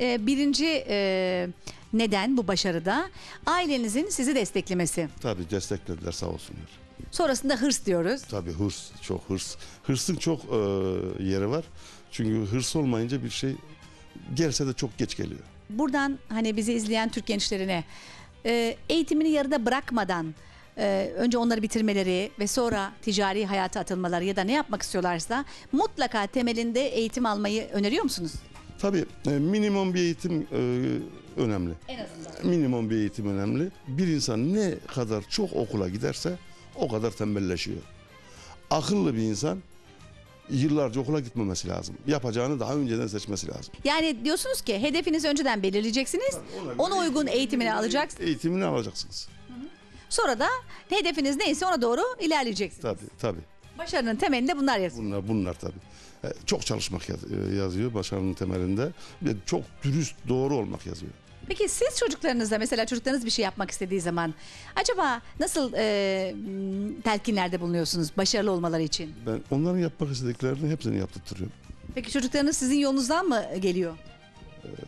e, birinci e, neden bu başarıda ailenizin sizi desteklemesi. Tabii desteklediler sağ olsunlar. Sonrasında hırs diyoruz. Tabii hırs, çok hırs. Hırsın çok e, yeri var. Çünkü hırs olmayınca bir şey gelse de çok geç geliyor. Buradan hani bizi izleyen Türk gençlerine e, eğitimini yarıda bırakmadan e, önce onları bitirmeleri ve sonra ticari hayata atılmaları ya da ne yapmak istiyorlarsa mutlaka temelinde eğitim almayı öneriyor musunuz? Tabii e, minimum bir eğitim e, önemli. En azından. Minimum bir eğitim önemli. Bir insan ne kadar çok okula giderse o kadar tembelleşiyor. Akıllı bir insan yıllarca okula gitmemesi lazım. Yapacağını daha önceden seçmesi lazım. Yani diyorsunuz ki hedefinizi önceden belirleyeceksiniz. Ona uygun eğitimini alacaksınız. Eğitimini alacaksınız. Sonra da hedefiniz neyse ona doğru ilerleyeceksiniz. Tabii tabii. Başarının temelinde bunlar yazıyor. Bunlar bunlar tabii. E, Çok çalışmak e, yazıyor başarının temelinde. Çok dürüst, doğru olmak yazıyor. Peki siz çocuklarınızla mesela çocuklarınız bir şey yapmak istediği zaman acaba nasıl e, telkinlerde bulunuyorsunuz başarılı olmaları için? Ben onların yapmak istediklerini hepsini yaptırtırıyorum. Peki çocuklarınız sizin yolunuzdan mı geliyor?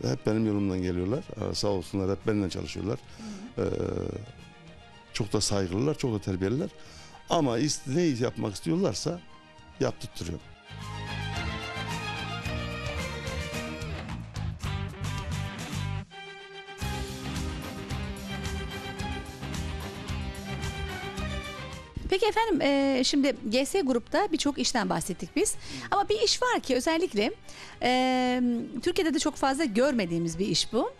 E, Hep benim yolumdan geliyorlar. Sağ olsunlar hep benimle çalışıyorlar. E, Çok da saygılılar, çok da terbiyeliler. Ama ne yapmak istiyorlarsa yaptırtırıyorum. Peki efendim e, şimdi GS Grup'ta birçok işten bahsettik biz. Ama bir iş var ki özellikle e, Türkiye'de de çok fazla görmediğimiz bir iş bu.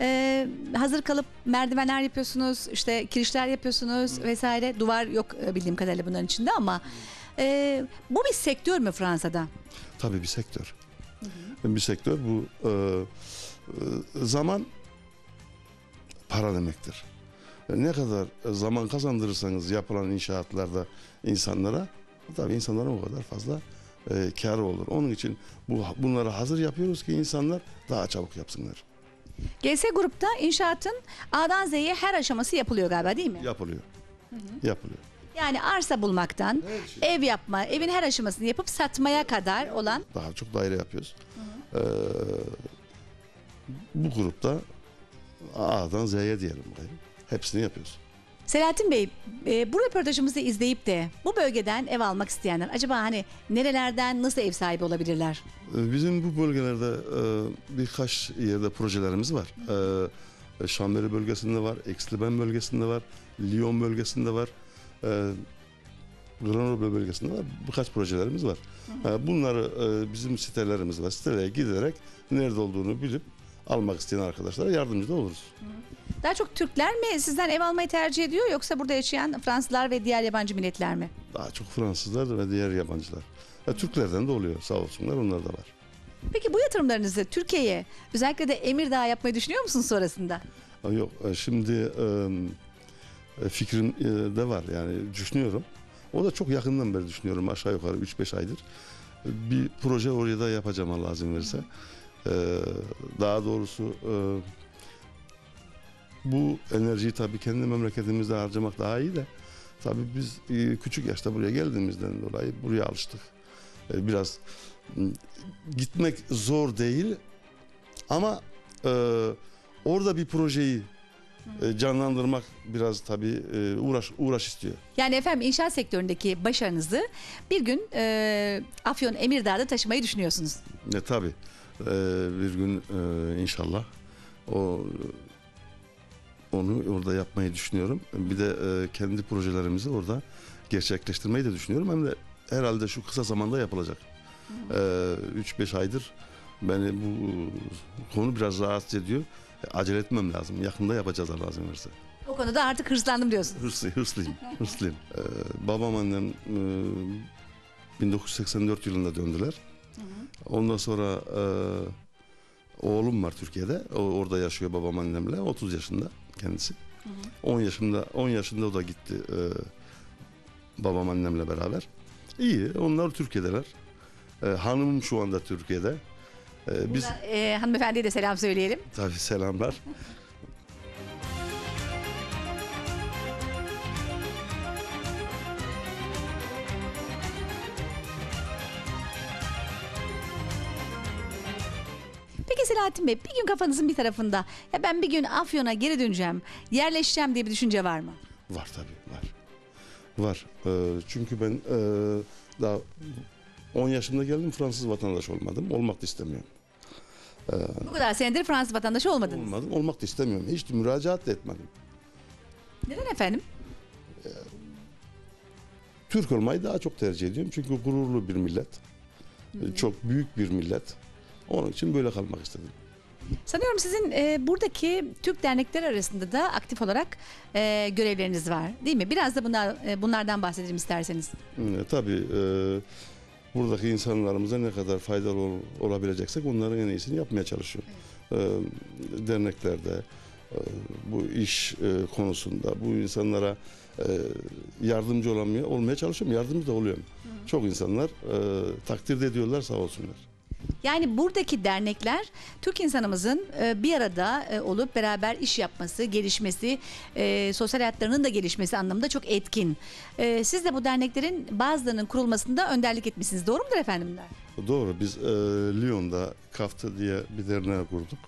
E, hazır kalıp merdivenler yapıyorsunuz, işte kirişler yapıyorsunuz vesaire. Duvar yok e, bildiğim kadarıyla bunların içinde ama e, bu bir sektör mü Fransa'da? Tabii bir sektör. Bir sektör bu e, e, zaman para demektir. E, Ne kadar zaman kazandırırsanız yapılan inşaatlarda insanlara tabii insanların o kadar fazla e, karı olur. Onun için bu bunları hazır yapıyoruz ki insanlar daha çabuk yapsınlar. GS Grup'ta inşaatın A'dan Z'ye her aşaması yapılıyor galiba değil mi? Yapılıyor. Yapılıyor. Yani arsa bulmaktan, ev yapma, evin her aşamasını yapıp satmaya kadar olan Daha çok daire yapıyoruz. E, bu grupta A'dan Z'ye diyelim. bakayım. Hepsini yapıyoruz. Selahattin Bey, e, bu röportajımızı izleyip de bu bölgeden ev almak isteyenler acaba hani nerelerden nasıl ev sahibi olabilirler? Ee, Bizim bu bölgelerde e, birkaç yerde projelerimiz var. E, Şamberi bölgesinde var, Exliben bölgesinde var, Lyon bölgesinde var, e, Grenoble bölgesinde var. Birkaç projelerimiz var. E, Bunları e, bizim sitelerimiz var. Sitelere giderek nerede olduğunu bilip almak isteyen arkadaşlara yardımcı da oluruz. Daha çok Türkler mi sizden ev almayı tercih ediyor yoksa burada yaşayan Fransızlar ve diğer yabancı milletler mi? Daha çok Fransızlar ve diğer yabancılar. E, Türklerden de oluyor sağ olsunlar onlar da var. Peki bu yatırımlarınızı Türkiye'ye özellikle de Emirdağ yapmayı düşünüyor musunuz sonrasında? Ha, Yok e, şimdi e, e, fikrim e, de var yani düşünüyorum. O da çok yakından beri düşünüyorum aşağı yukarı 3-5 aydır. E, Bir proje oraya da yapacağım Allah izin verirse. E, Daha doğrusu e, bu enerjiyi tabii kendi memleketimizde harcamak daha iyi de tabii biz e, küçük yaşta buraya geldiğimizden dolayı buraya alıştık. E, Biraz gitmek zor değil ama e, orada bir projeyi canlandırmak biraz tabii uğraş uğraş istiyor. Yani efendim inşaat sektöründeki başarınızı bir gün e, Afyon Emirdağ'da taşımayı düşünüyorsunuz. Ne tabii e, bir gün e, inşallah o onu orada yapmayı düşünüyorum. Bir de e, kendi projelerimizi orada gerçekleştirmeyi de düşünüyorum. Hem de herhalde şu kısa zamanda yapılacak. E, 3-5 aydır beni bu konu biraz rahatsız ediyor. E, acele etmem lazım. Yakında yapacağız Allah izin verirse. O konuda artık hırslandım diyorsunuz. Hırslı, hırslıyım, hırslıyım. Ee, babam annem e, 1984 yılında döndüler. Ondan sonra e, oğlum var Türkiye'de. O, orada yaşıyor babam annemle. 30 yaşında kendisi. 10 yaşında 10 yaşında o da gitti e, babam annemle beraber. İyi, onlar Türkiye'deler. E, hanımım şu anda Türkiye'de. E, biz Burada, e, hanımefendiye de selam söyleyelim. tabii selamlar. Selahattin Bey bir gün kafanızın bir tarafında ya ben bir gün Afyon'a geri döneceğim, yerleşeceğim diye bir düşünce var mı? Var tabii var. Var. Ee, çünkü ben e, daha 10 yaşımda geldim Fransız vatandaş olmadım. Olmak da istemiyorum. Bu kadar senedir Fransız vatandaşı olmadınız. Olmadım. Olmak da istemiyorum. Hiç de müracaat da etmedim. Neden efendim? Türk olmayı daha çok tercih ediyorum. Çünkü gururlu bir millet. Ee, Çok büyük bir millet. Onun için böyle kalmak istedim. Sanıyorum sizin e, buradaki Türk dernekleri arasında da aktif olarak e, görevleriniz var değil mi? Biraz da bunlar, e, bunlardan bahsedelim isterseniz. Ee, tabii e, buradaki insanlarımıza ne kadar faydalı ol- olabileceksek onların en iyisini yapmaya çalışıyorum. Ee, derneklerde e, bu iş e, konusunda bu insanlara e, yardımcı olamaya, olmaya çalışıyorum. Yardımcı da oluyorum. Çok insanlar e, takdir ediyorlar sağ olsunlar. Yani buradaki dernekler Türk insanımızın e, bir arada e, olup beraber iş yapması, gelişmesi, e, sosyal hayatlarının da gelişmesi anlamında çok etkin. Siz de bu derneklerin bazılarının kurulmasında önderlik etmişsiniz. Doğru mudur efendimler? Doğru biz Lyon'da Kafta diye bir derneği kurduk.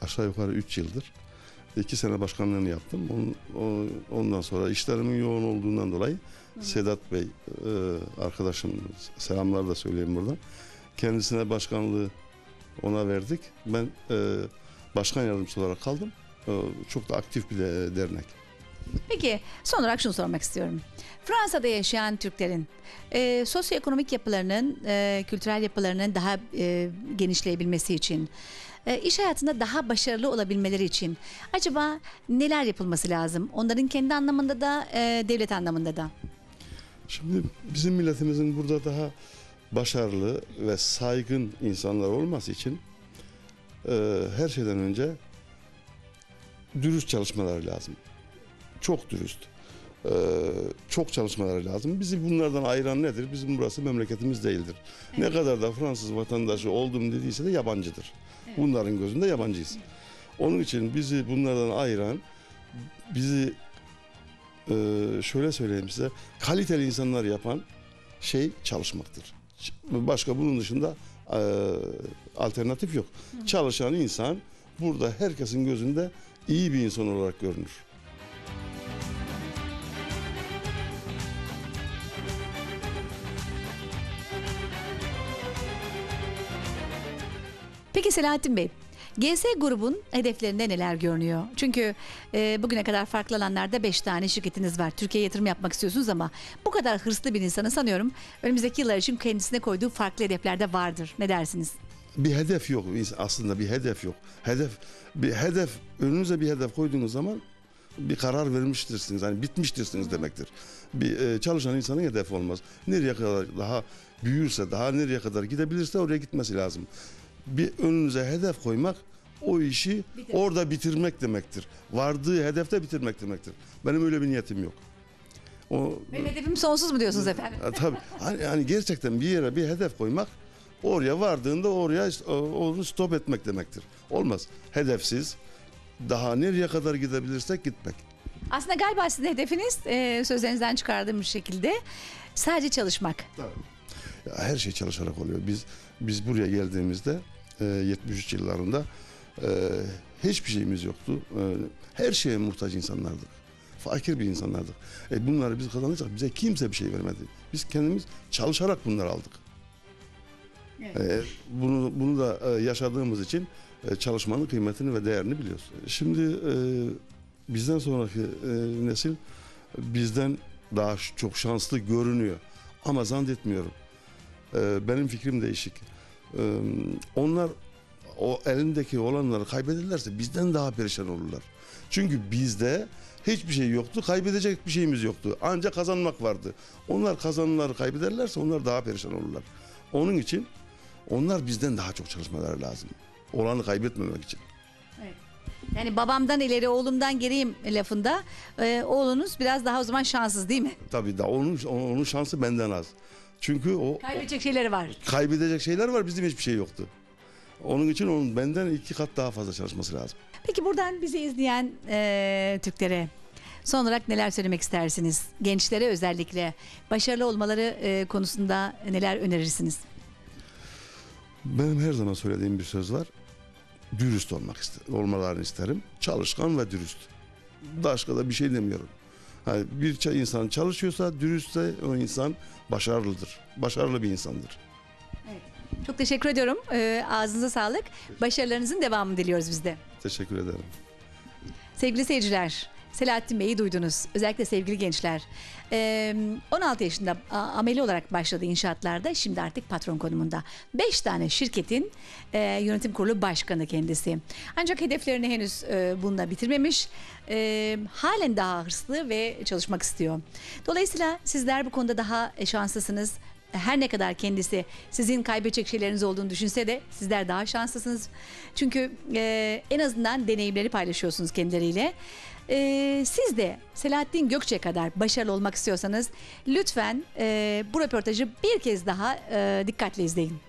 Aşağı yukarı 3 yıldır. İki sene başkanlığını yaptım. O- ondan sonra işlerimin yoğun olduğundan dolayı Sedat Bey e, arkadaşım selamlar da söyleyeyim buradan. Kendisine başkanlığı ona verdik. Ben e, başkan yardımcısı olarak kaldım. E, çok da aktif bir de- dernek. Peki son olarak şunu sormak istiyorum. Fransa'da yaşayan Türklerin e, sosyoekonomik yapılarının, e, kültürel yapılarının daha e, genişleyebilmesi için, iş hayatında daha başarılı olabilmeleri için acaba neler yapılması lazım? Onların kendi anlamında da, e, devlet anlamında da. Şimdi bizim milletimizin burada daha başarılı ve saygın insanlar olması için e, her şeyden önce dürüst çalışmaları lazım. Çok dürüst. E, çok çalışmaları lazım. Bizi bunlardan ayıran nedir? Bizim burası memleketimiz değildir. Ne kadar da Fransız vatandaşı oldum dediyse de yabancıdır. Bunların gözünde yabancıyız. Onun için bizi bunlardan ayıran, bizi e, şöyle söyleyeyim size, kaliteli insanlar yapan şey çalışmaktır. Başka bunun dışında e, alternatif yok. Çalışan insan burada herkesin gözünde iyi bir insan olarak görünür. Peki Selahattin Bey, GS grubun hedeflerinde neler görünüyor? Çünkü e, bugüne kadar farklı alanlarda 5 tane şirketiniz var. Türkiye'ye yatırım yapmak istiyorsunuz ama bu kadar hırslı bir insanı sanıyorum önümüzdeki yıllar için kendisine koyduğu farklı hedefler de vardır. Ne dersiniz? Bir hedef yok. Aslında bir hedef yok. Hedef bir hedef önünüze bir hedef koyduğunuz zaman bir karar vermiştirsiniz. Hani bitmiştirsiniz demektir. Bir e, çalışan insanın hedefi olmaz. Nereye kadar daha büyürse, daha nereye kadar gidebilirse oraya gitmesi lazım. Bir önünüze hedef koymak o işi orada bitirmek demektir. Vardığı hedefte bitirmek demektir. Benim öyle bir niyetim yok. O Benim hedefim sonsuz mu diyorsunuz efendim? Ha, tabii. Hani, hani gerçekten bir yere bir hedef koymak oraya vardığında oraya o- onu stop etmek demektir. Olmaz. Hedefsiz daha nereye kadar gidebilirsek gitmek. Aslında galiba sizin hedefiniz e, sözlerinizden çıkardığım bir şekilde sadece çalışmak. Ya her şey çalışarak oluyor. Biz biz buraya geldiğimizde e, 73 yıllarında e, hiçbir şeyimiz yoktu. E, her şeye muhtaç insanlardık. Fakir bir insanlardık. E, bunları biz kazanacak bize kimse bir şey vermedi. Biz kendimiz çalışarak bunları aldık. E, bunu bunu da e, yaşadığımız için e, çalışmanın kıymetini ve değerini biliyoruz. Şimdi e, bizden sonraki e, nesil bizden daha çok şanslı görünüyor. Ama zannetmiyorum. E, benim fikrim değişik. E, onlar o elindeki olanları kaybederlerse bizden daha perişan olurlar. Çünkü bizde hiçbir şey yoktu, kaybedecek bir şeyimiz yoktu. Ancak kazanmak vardı. Onlar kazanımları kaybederlerse onlar daha perişan olurlar. Onun için onlar bizden daha çok çalışmaları lazım. Olanı kaybetmemek için. Yani babamdan ileri oğlumdan geriyim lafında e, oğlunuz biraz daha o zaman şanssız değil mi? Tabii da onun onun şansı benden az. Çünkü o Kaybedecek şeyleri var. kaybedecek şeyler var bizim hiçbir şey yoktu. Onun için onun benden iki kat daha fazla çalışması lazım. Peki buradan bizi izleyen e, Türklere son olarak neler söylemek istersiniz? Gençlere özellikle başarılı olmaları e, konusunda neler önerirsiniz? Benim her zaman söylediğim bir söz var. Dürüst olmak ister, olmalarını isterim. Çalışkan ve dürüst. Başka da bir şey demiyorum. Hani bir insan çalışıyorsa, dürüstse o insan başarılıdır. Başarılı bir insandır. Çok teşekkür ediyorum. Ee, ağzınıza sağlık. Başarılarınızın devamını diliyoruz biz de. Teşekkür ederim. Sevgili seyirciler, Selahattin Bey'i duydunuz. Özellikle sevgili gençler. Ee, 16 yaşında ameli olarak başladı inşaatlarda. Şimdi artık patron konumunda. 5 tane şirketin yönetim kurulu başkanı kendisi. Ancak hedeflerini henüz e, bununla bitirmemiş. Halen daha hırslı ve çalışmak istiyor. Dolayısıyla sizler bu konuda daha e, şanslısınız. Her ne kadar kendisi sizin kaybedecek şeyleriniz olduğunu düşünse de sizler daha şanslısınız. Çünkü e, en azından deneyimleri paylaşıyorsunuz kendileriyle. E, siz de Selahattin Gökçe kadar başarılı olmak istiyorsanız lütfen e, bu röportajı bir kez daha e, dikkatle izleyin.